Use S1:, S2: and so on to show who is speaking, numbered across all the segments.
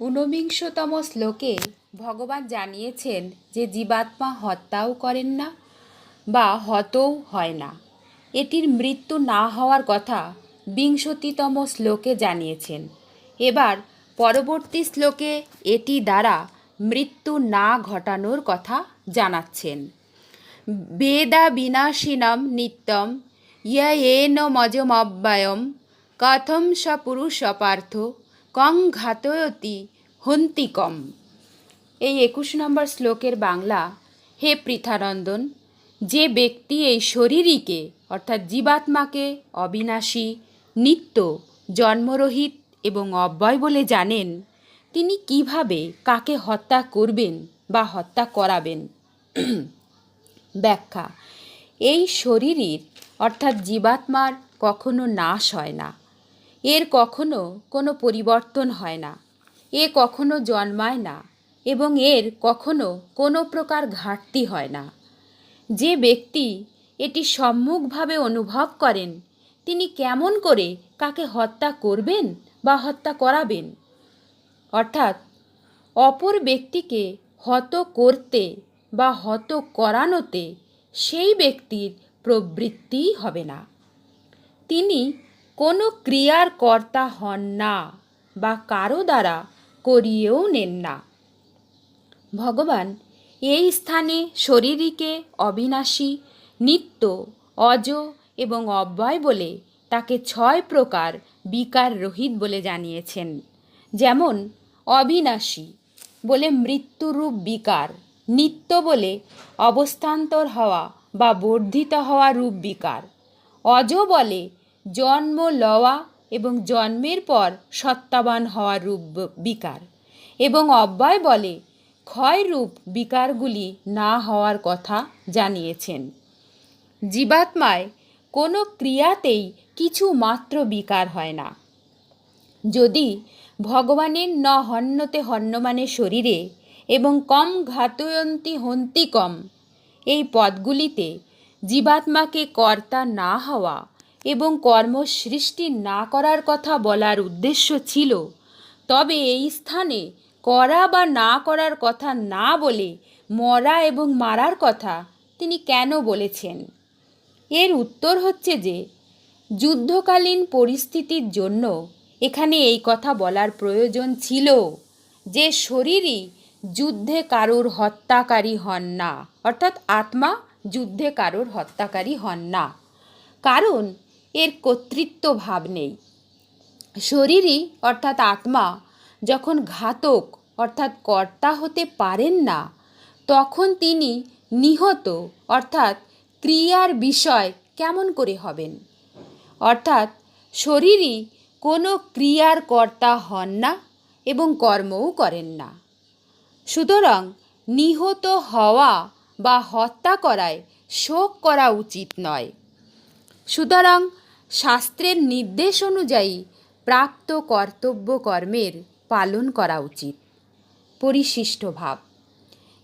S1: ঊনবিংশতম শ্লোকে ভগবান জানিয়েছেন যে জীবাত্মা হত্যাও করেন না বা হতও হয় না। এটির মৃত্যু না হওয়ার কথা বিংশতিতম শ্লোকে জানিয়েছেন। এবার পরবর্তী শ্লোকে এটি দ্বারা মৃত্যু না ঘটানোর কথা জানাচ্ছেন। বেদা বিনাশিনম নিত্যম ইয়েন মজমব্যয়ম কথম স পুরুষ পার্থ কং ঘাতয়তি হন্তিকম এই একুশ নম্বর শ্লোকের বাংলা, হে পৃথানন্দন, যে ব্যক্তি এই শরীরীকে, অর্থাৎ জীবাত্মাকে অবিনাশী, নিত্য, জন্মরহিত এবং অব্যয় বলে জানেন, তিনি কীভাবে কাকে হত্যা করবেন বা হত্যা করাবেন? ব্যাখ্যা, এই শরীরের, অর্থাৎ জীবাত্মার, কখনো নাশ হয় না। এর কখনো কোনো পরিবর্তন হয় না। এ কখনো জন্মায় না এবং এর কখনো কোনো প্রকার ঘাটতি হয় না। যে ব্যক্তি এটি সম্মুখভাবে অনুভব করেন, তিনি কেমন করে কাকে হত্যা করবেন বা হত্যা করাবেন? অর্থাৎ, অপর ব্যক্তিকে হত করতে বা হত করানোতে সেই ব্যক্তির প্রবৃত্তিই হবে না। তিনি কোনো ক্রিয়ার কর্তা হন না বা কারও দ্বারা করিয়েও নেন না। ভগবান এই স্থানে শরীরীকে অবিনাশী, নিত্য, অজ এবং অব্যয় বলে তাকে ছয় প্রকার বিকার রহিত বলে জানিয়েছেন। যেমন, অবিনাশী বলে মৃত্যুরূপ বিকার, নিত্য বলে অবস্থান্তর হওয়া বা বর্ধিত হওয়া রূপ বিকার, অজ বলে জন্ম লওয়া এবং জন্মের পর সত্তাবান হওয়া রূপ বিকার। এবং অব্যয় বলে ক্ষয়রূপ বিকারগুলি না হওয়ার কথা জানিয়েছেন। জীবাত্মায় কোনো ক্রিয়াতেই কিছু মাত্র বিকার হয় না। যদি ভগবানের ন হন্যতে হন্যমানের শরীরে এবং কম ঘাতয়ন্তী হন্তি কম এই পদগুলিতে জীবাত্মাকে কর্তা না হওয়া এবং কর্ম সৃষ্টি না করার কথা বলার উদ্দেশ্য ছিল। তবে এই স্থানে করা বা না করার কথা না বলে মরা এবং মারার কথা তিনি কেন বলেছেন? এর উত্তর হচ্ছে যে, যুদ্ধকালীন পরিস্থিতির জন্য এখানে এই কথা বলার প্রয়োজন ছিল যে শরীরই যুদ্ধে কারোর হত্যাকারী হন না। অর্থাৎ আত্মা যুদ্ধে কারোর হত্যাকারী হন না। কারণ এর কর্তৃত্ব ভাব নেই। শরীরই অর্থাৎ আত্মা যখন ঘাতক অর্থাৎ কর্তা হতে পারেন না, তখন তিনি নিহত অর্থাৎ ক্রিয়ার বিষয় কেমন করে হবেন? অর্থাৎ শরীরই কোনো ক্রিয়ার কর্তা হন না এবং কর্মও করেন না। সুতরাং নিহত হওয়া বা হত্যা করায় শোক করা উচিত নয়। সুতরাং শাস্ত্রের নির্দেশ অনুযায়ী প্রাপ্ত কর্তব্য কর্মের পালন করা উচিত। পরিশিষ্ট ভাব।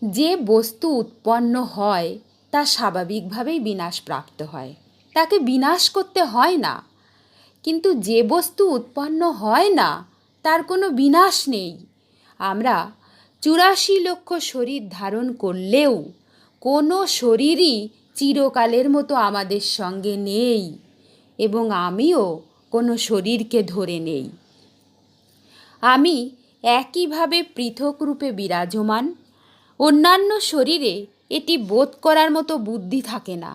S1: যে বস্তু উৎপন্ন হয়, তা স্বাভাবিকভাবেই বিনাশপ্রাপ্ত হয়। তাকে বিনাশ করতে হয় না। কিন্তু যে বস্তু উৎপন্ন হয় না, তার কোনো বিনাশ নেই। আমরা চুরাশি লক্ষ শরীর ধারণ করলেও কোনো শরীরই চিরকালের মতো আমাদের সঙ্গে নেই। এবং আমিও কোনো শরীরকে ধরে নেই। আমি একইভাবে পৃথক রূপে বিরাজমান। অন্যান্য শরীরে এটি বোধ করার মতো বুদ্ধি থাকে না।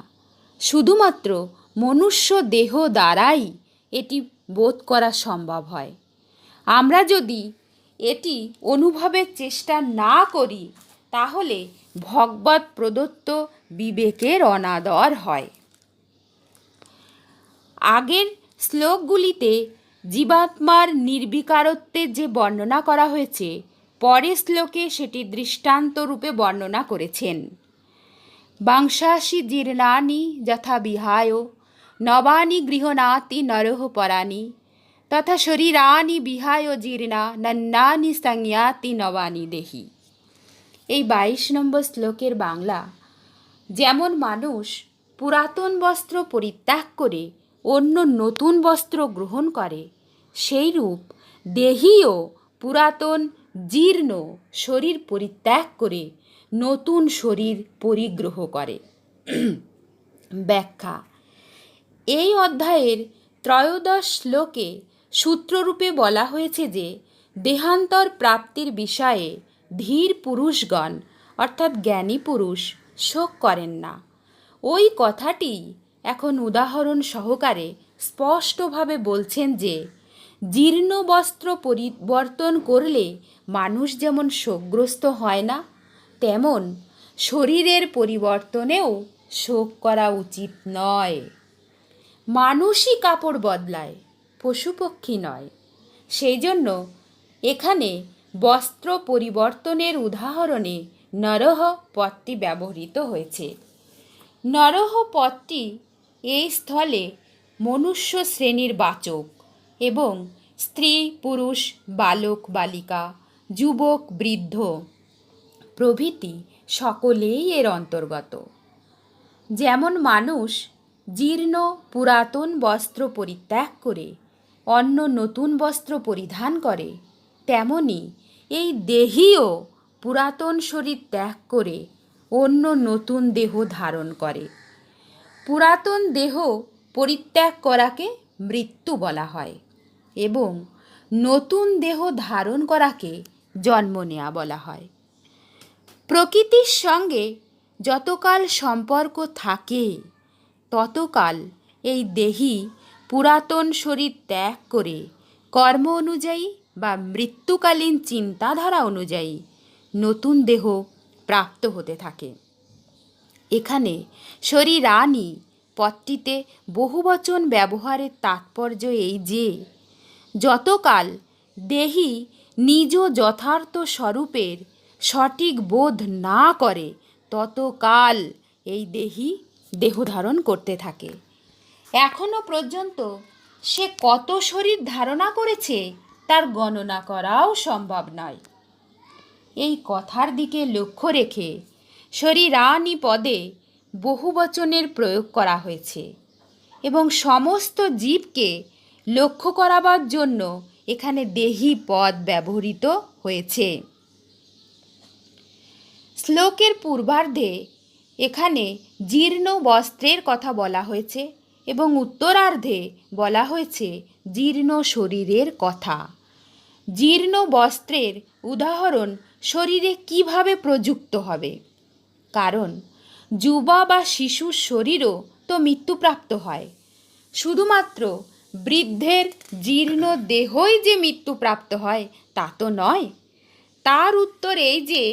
S1: শুধুমাত্র মনুষ্য দেহ দ্বারাই এটি বোধ করা সম্ভব হয়। আমরা যদি এটি অনুভবের চেষ্টা না করি, তাহলে ভগবত প্রদত্ত বিবেকের অনাদর হয়। আগের শ্লোকগুলিতে জীবাত্মার নির্বিকারত্বের যে বর্ণনা করা হয়েছে, পরের শ্লোকে সেটি দৃষ্টান্ত রূপে বর্ণনা করেছেন। বাংশাসি জীর্ণানি যথা বিহায়, নবানি গৃহনাতি নরহ পরানি তথা শরীরানি বিহায় জীর্ণা নন্নানি সংজ্ঞাতি নবানি দেহি। এই বাইশ নম্বর শ্লোকের বাংলা, যেমন মানুষ পুরাতন বস্ত্র পরিত্যাগ করে অন্য নতুন বস্ত্র গ্রহণ করে। সেইরূপ দেহীও পুরাতন, জীর্ণ শরীর পরিত্যাগ করে নতুন শরীর পরিগ্রহ করে। ব্যাখ্যা। এই অধ্যায়ের ত্রয়োদশ শ্লোকে সূত্ররূপে বলা হয়েছে যে, দেহান্তর প্রাপ্তির বিষয়ে ধীর পুরুষগণ, অর্থাৎ জ্ঞানী পুরুষ, শোক করেন না। ওই কথাটি এখন উদাহরণ সহকারে স্পষ্টভাবে বলছেন যে, জীর্ণ বস্ত্র পরিবর্তন করলে মানুষ যেমন শোকগ্রস্ত হয় না, তেমন শরীরের পরিবর্তনেও শোক করা উচিত নয়। মানুষই কাপড় বদলায়, পশুপক্ষী নয়। সেই জন্য এখানে বস্ত্র পরিবর্তনের উদাহরণে নরহ পদটি ব্যবহৃত হয়েছে। নরহ পদটি এই স্থলে মনুষ্য শ্রেণির বাচক এবং স্ত্রী, পুরুষ, বালক, বালিকা, যুবক, বৃদ্ধ প্রভৃতি সকলেই এর অন্তর্গত। যেমন মানুষ জীর্ণ, পুরাতন বস্ত্র পরিত্যাগ করে, অন্য নতুন বস্ত্র পরিধান করে, তেমনি এই দেহীও পুরাতন শরীর ত্যাগ করে অন্য নতুন দেহ ধারণ করে। পুরাতন দেহ পরিত্যাগ করাকে মৃত্যু বলা হয় এবং নতুন দেহ ধারণ করাকে জন্ম নেওয়া বলা হয়। প্রকৃতির সঙ্গে যতকাল সম্পর্ক থাকে, ততকাল এই দেহি পুরাতন শরীর ত্যাগ করে কর্ম অনুযায়ী বা মৃত্যুকালীন চিন্তাধারা অনুযায়ী নতুন দেহ প্রাপ্ত হতে থাকে। এখানে শরীরানি পদটিতে বহুবচন ব্যবহারের তাৎপর্য এই যে, যতকাল দেহি নিজ যথার্থ স্বরূপের সঠিক বোধ না করে, ততকাল এই দেহি দেহ ধারণ করতে থাকে। এখনও পর্যন্ত সে কত শরীর ধারণা করেছে তার গণনা করাও সম্ভব নয়। এই কথার দিকে লক্ষ্য রেখে শরীরানি পদে বহুবচনের প্রয়োগ করা হয়েছে এবং সমস্ত জীবকে লক্ষ্য করাবার জন্য এখানে দেহি পদ ব্যবহৃত হয়েছে। শ্লোকের পূর্বার্ধে এখানে জীর্ণ বস্ত্রের কথা বলা হয়েছে এবং উত্তরার্ধে বলা হয়েছে জীর্ণ শরীরের কথা। জীর্ণ বস্ত্রের উদাহরণ শরীরে কীভাবে প্রযুক্ত হবে? কারণ যুবা বা শিশুর শরীরও তো মৃত্যুপ্রাপ্ত হয়। শুধুমাত্র বৃদ্ধের জীর্ণ দেহই যে মৃত্যুপ্রাপ্ত হয়, তা তো নয়। তার উত্তর এই যে,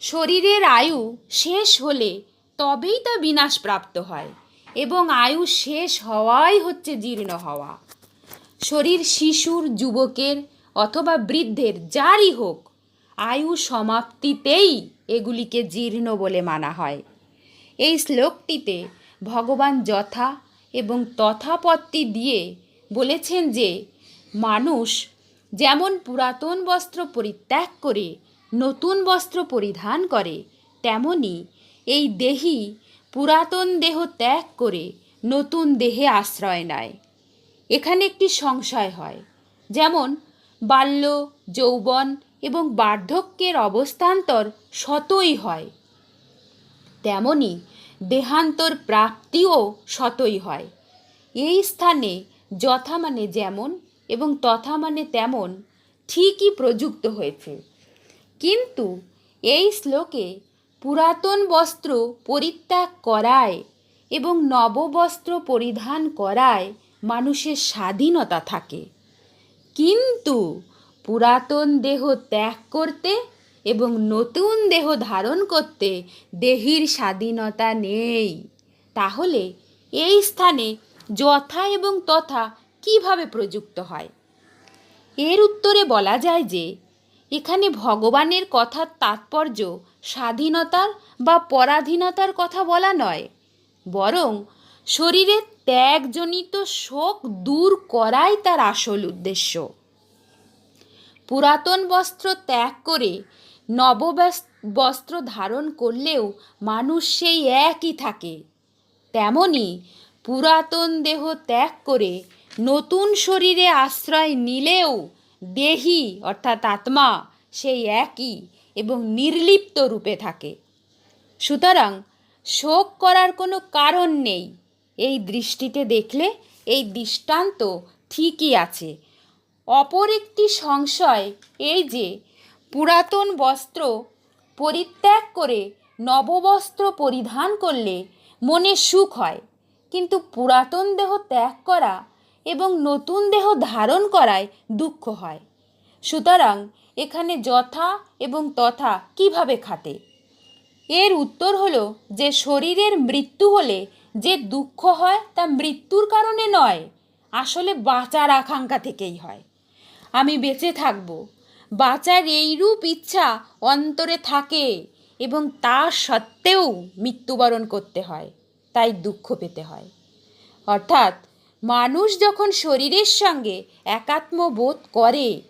S1: শরীরের আয়ু শেষ হলে তবেই তা বিনাশপ্রাপ্ত হয় এবং আয়ু শেষ হওয়াই হচ্ছে জীর্ণ হওয়া। শরীর শিশুর, যুবকের অথবা বৃদ্ধের যারই হোক, আয়ু সমাপ্তিতেই এগুলিকে জীর্ণ বলে মানা হয়। এই শ্লোকটিতে ভগবান যথা এবং তথাপত্তি দিয়ে বলেছেন যে, মানুষ যেমন পুরাতন বস্ত্র পরিত্যাগ করে, নতুন বস্ত্র পরিধান করে, তেমনি এই দেহি পুরাতন দেহ ত্যাগ করে নতুন দেহে আশ্রয় নেয়। এখানে একটি সংশয় হয়, যেমন বাল্য, যৌবন এবং বার্ধক্যের অবস্থান্তর শতই হয়। তেমনি দেহান্তর প্রাপ্তিও শতই হয়। এই স্থানে যথা মানে যেমন এবং তথা মানে তেমন ঠিকই প্রযুক্ত হয়েছে। কিন্তু এই শ্লোকে পুরাতন বস্ত্র পরিত্যাগ করায় এবং নববস্ত্র পরিধান করায় মানুষের স্বাধীনতা থাকে। কিন্তু পুরাতন দেহ ত্যাগ করতে এবং নতুন দেহ ধারণ করতে দেহির স্বাধীনতা নেই। তাহলে এই স্থানে যথা এবং তথা কীভাবে প্রযুক্ত হয়? এর উত্তরে বলা যায় যে, এখানে ভগবানের কথার তাৎপর্য, স্বাধীনতার বা পরাধীনতার কথা বলা নয়, বরং শরীরের ত্যাগজনিত শোক দূর করাই তার আসল উদ্দেশ্য। পুরাতন বস্ত্র ত্যাগ করে নবব্যস- বস্ত্র ধারণ করলেও মানুষ সেই একই থাকে। তেমনি পুরাতন দেহ ত্যাগ করে নতুন শরীরে আশ্রয় নিলেও দেহি, অর্থাৎ আত্মা, সেই একই এবং নির্লিপ্ত রূপে থাকে। সুতরাং শোক করার কোনো কারণ নেই। এই দৃষ্টিতে দেখলে এই দৃষ্টান্ত ঠিকই আছে। অপর একটি সংশয় এই যে, পুরাতন বস্ত্র পরিত্যাগ করে নববস্ত্র পরিধান করলে মনে সুখ হয়। কিন্তু পুরাতন দেহ ত্যাগ করা এবং নতুন দেহ ধারণ করায় দুঃখ হয়। সুতরাং এখানে যথা এবং তথা কীভাবে খাটে? এর উত্তর হলো যে শরীরের মৃত্যু হলে যে দুঃখ হয় তা মৃত্যুর কারণে নয়, আসলে বাঁচার আকাঙ্ক্ষা থেকেই হয়। আমি বেঁচে থাকব। বাঁচার এইরূপ ইচ্ছা অন্তরে থাকে এবং তা সত্ত্বেও মৃত্যুবরণ করতে হয়, তাই দুঃখ পেতে হয়। অর্থাৎ মানুষ যখন শরীরের সঙ্গে একাত্ম বোধ করে,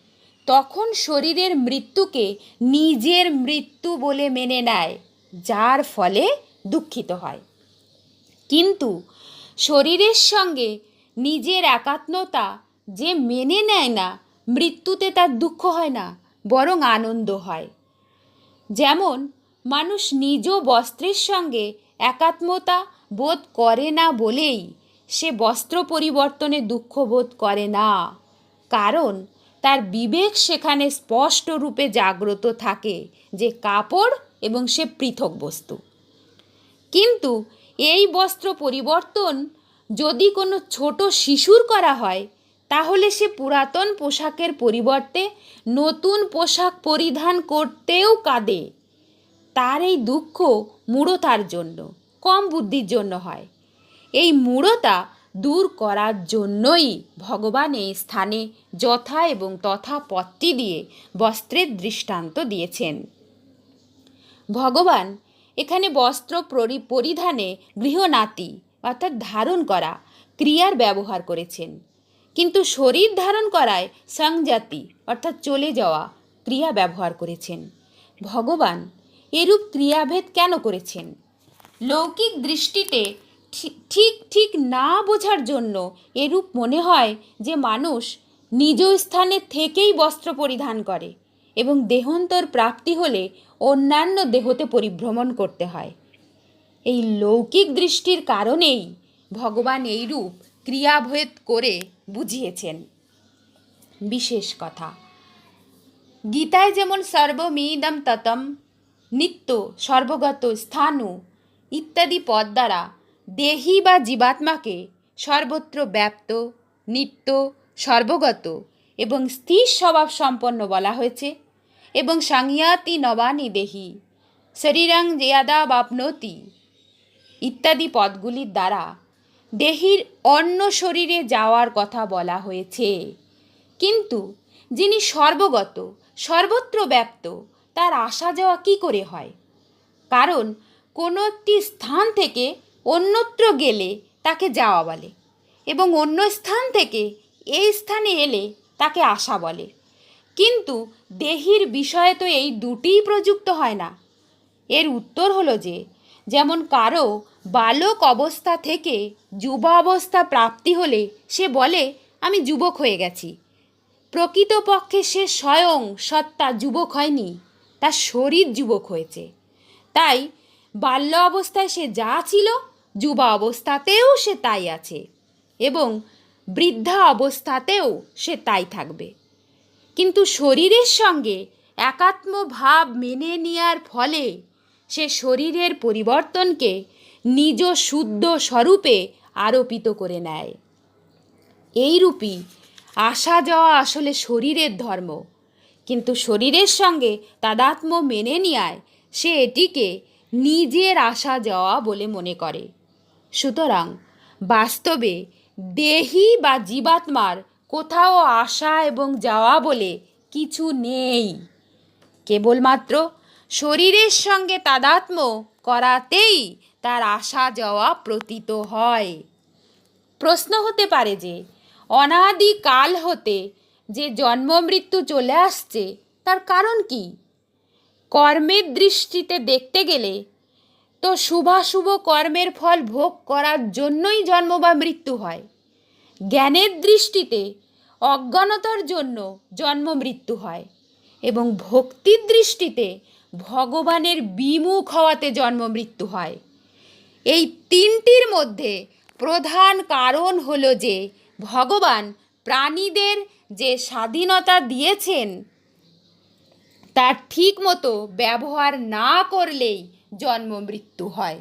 S1: তখন শরীরের মৃত্যুকে নিজের মৃত্যু বলে মেনে নেয়, যার ফলে দুঃখিত হয়। কিন্তু শরীরের সঙ্গে নিজের একাত্মতা যে মেনে নেয় না মৃত্যুতে তার দুঃখ হয় না, বরং আনন্দ হয়। যেমন, মানুষ নিজ বস্ত্রের সঙ্গে একাত্মতা বোধ করে না বলেই সে বস্ত্র পরিবর্তনে দুঃখ বোধ করে না। কারণ, তার বিবেক সেখানে স্পষ্ট রূপে জাগ্রত থাকে যে কাপড় এবং সে পৃথক বস্তু। কিন্তু এই বস্ত্র পরিবর্তন যদি কোনো ছোট শিশুর করা হয় তাহলে সে পুরাতন পোশাকের পরিবর্তে নতুন পোশাক পরিধান করতেও কাঁদে। তার এই দুঃখ মূঢ়তার জন্য, কম বুদ্ধির জন্য হয়। এই মূঢ়তা দূর করার জন্যই ভগবান এই স্থানে যথা এবং তথা পত্তি দিয়ে বস্ত্রের দৃষ্টান্ত দিয়েছেন। ভগবান এখানে বস্ত্র পরি, পরিধানে গৃহনাতি অর্থাৎ ধারণ করা ক্রিয়ার ব্যবহার করেছেন। কিন্তু শরীর ধারণ করায় সংজাতি, অর্থাৎ চলে যাওয়া, ক্রিয়া ব্যবহার করেছেন। ভগবান এরূপ ক্রিয়াভেদ কেন করেছেন? লৌকিক দৃষ্টিতে ঠিক ঠিক না বোঝার জন্য এরূপ মনে হয় যে মানুষ নিজ স্থানে থেকেই বস্ত্র পরিধান করে এবং দেহন্তর প্রাপ্তি হলে অন্যান্য দেহতে পরিভ্রমণ করতে হয়। এই লৌকিক দৃষ্টির কারণেই ভগবান এইরূপ ক্রিয়াভেদ করে বুঝিয়েছেন। বিশেষ কথা, গীতায় যেমন সর্বমিদম ততম, নিত্য সর্বগত স্থানু ইত্যাদি পদ দ্বারা দেহি বা জীবাত্মাকে সর্বত্র ব্যাপ্ত, নিত্য, সর্বগত এবং স্থির স্বভাব সম্পন্ন বলা হয়েছে এবং সংয়াতি নবানি দেহি, শরীরং জেয়াদা বাপনতি ইত্যাদি পদগুলির দ্বারা দেহির অন্য শরীরে যাওয়ার কথা বলা হয়েছে। কিন্তু যিনি সর্বগত, সর্বত্র ব্যাপ্ত, তার আসা যাওয়া কি করে হয়? কারণ কোনো একটি স্থান থেকে অন্যত্র গেলে তাকে যাওয়া বলে এবং অন্য স্থান থেকে এই স্থানে এলে তাকে আসা বলে। কিন্তু দেহির বিষয়ে তো এই দুটিই প্রযুক্ত হয় না। এর উত্তর হলো যে, যেমন কারও বালক অবস্থা থেকে যুবাবস্থা প্রাপ্তি হলে সে বলে, আমি যুবক হয়ে গেছি। প্রকৃতপক্ষে সে স্বয়ং সত্তা যুবক হয়নি, তার শরীর যুবক হয়েছে। তাই বাল্য অবস্থায় সে যা ছিল, যুবা অবস্থাতেও সে তাই আছে এবং বৃদ্ধা অবস্থাতেও সে তাই থাকবে। কিন্তু শরীরের সঙ্গে একাত্ম ভাব মেনে নেওয়ার ফলে সে শরীরের পরিবর্তনকে নিজ শুদ্ধ স্বরূপে আরোপিত করে নেয়। এইরূপই আসা যাওয়া আসলে শরীরের ধর্ম। কিন্তু শরীরের সঙ্গে তাদাত্ম্য মেনে নেয় সে এটিকে নিজের আসা যাওয়া বলে মনে করে। সুতরাং বাস্তবে দেহি বা জীবাত্মার কোথাও আসা এবং যাওয়া বলে কিছু নেই। কেবলমাত্র শরীরের সঙ্গে তাদাত্ম্য করাতেই তার আসা যাওয়া প্রতীত হয়। প্রশ্ন হতে পারে যে, অনাদি কাল হতে যে জন্ম মৃত্যু চলে আসছে, তার কারণ কি? কর্মের দৃষ্টিতে দেখতে গেলে তো শুভাশুভ কর্মের ফল ভোগ করার জন্যই জন্ম বা মৃত্যু হয়। জ্ঞানের দৃষ্টিতে অজ্ঞানতার জন্য জন্ম মৃত্যু হয় এবং ভক্তির দৃষ্টিতে ভগবানের বিমুখ হওয়াতে জন্ম মৃত্যু হয়। এই তিনটির মধ্যে প্রধান কারণ হলো যে ভগবান প্রাণীদের যে স্বাধীনতা দিয়েছেন, তার ঠিক মতো ব্যবহার না করলেই জন্ম মৃত্যু হয়।